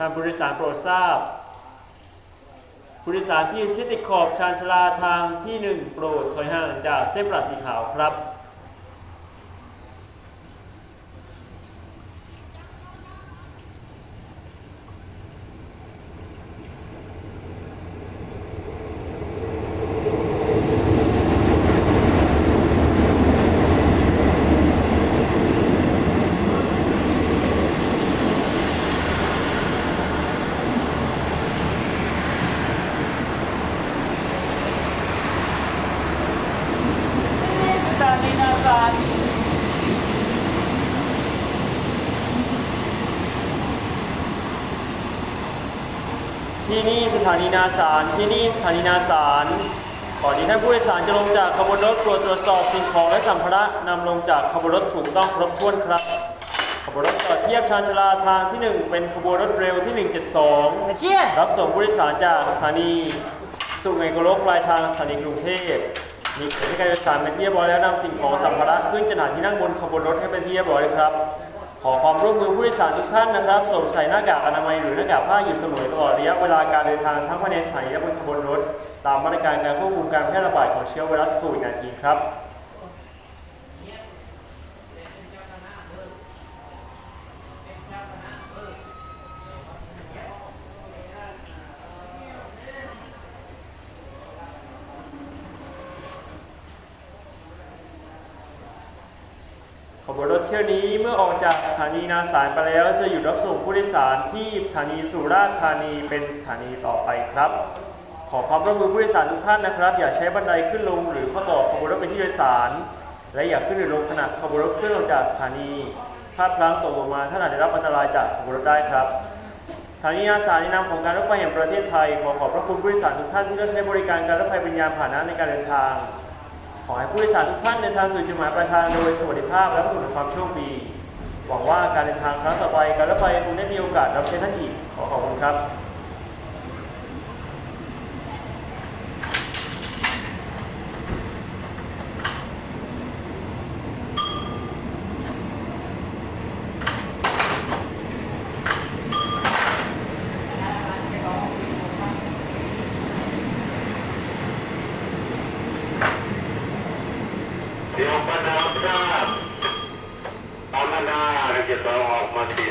ท่านผู้โดยสารโปรดทราบ ผู้โดยสารที่ชิดติดขอบชานชลาทางที่หนึ่งโปรดถอยห่างจากเส้นประหลาดสีขาวครับ ส ถานีนาซานที่นี่สถานีนาสารที่นี่สถานีนาสารก่อนที่ท่านผู้โดยสารจะลงจากขบวนรถตรวจตรวจสอบสิ่งของและสัมภาระนำลงจากขบวนรถถูกต้องครบถ้วนครับ ขบวนรถต่อเทียบชานชาลาทางที่ 1 เป็นขบวนรถเร็วที่ 172เจียนรับส่งผู้โดยสารจากสถานี สุไหงโกลกปลายทางสถานีกรุงเทพ มีบริการโดยสารเป็นที่เรียบร้อยแล้วนำสิ่งของสัมภาระขึ้นจหนาที่นั่งบนขบวนรถให้เป็นที่เรียบร้อยครับ ขอความร่วมมือผู้โดยสารทุกท่านนะครับสวมใส่หน้ากากอนามัยหรือหน้ากากผ้าอยู่เสมอตลอดระยะเวลาการเดินทางทั้งภายในสถานีและบนขบวนรถ ตามมาตรการการควบคุมการแพร่ระบาดของเชื้อไวรัสโควิด -19 ครับ ขบวนรถเที่ยวนี้เมื่อออกจากสถานีนาสารไปแล้ว จะหยุดรับส่งผู้โดยสารที่สถานีสุราษฎร์ธานีเป็นสถานีต่อไปครับ ขอความร่วมมือผู้โดยสารทุกท่านนะครับ อย่าใช้บันไดขึ้นลง หรือข้าต่อขบวนรถเป็นที่โดยสาร และอย่าขึ้นหรือลงขณะขบวนรถเคลื่อนลงจากสถานีพลาดพลั้งตกลงมาท่านอาจได้รับอันตรายจากขบวนรถได้ครับสถานีนาสารในนามของการรถไฟแห่งประเทศไทย ขอขอบพระคุณผู้โดยสารทุกท่านที่เลือกใช้บริการการรถไฟเป็นยานพาหนะในการเดินทาง ขอให้ผู้โดยสารทุกท่านเดินทางสู่จุดหมายปลายทางโดยสวัสดิภาพและประสบความโชคดี หวังว่าการเดินทางครั้งต่อไปการรถไฟคงได้มีโอกาสรับใช้ท่านอีก ขอขอบคุณครับ get battle off my feet.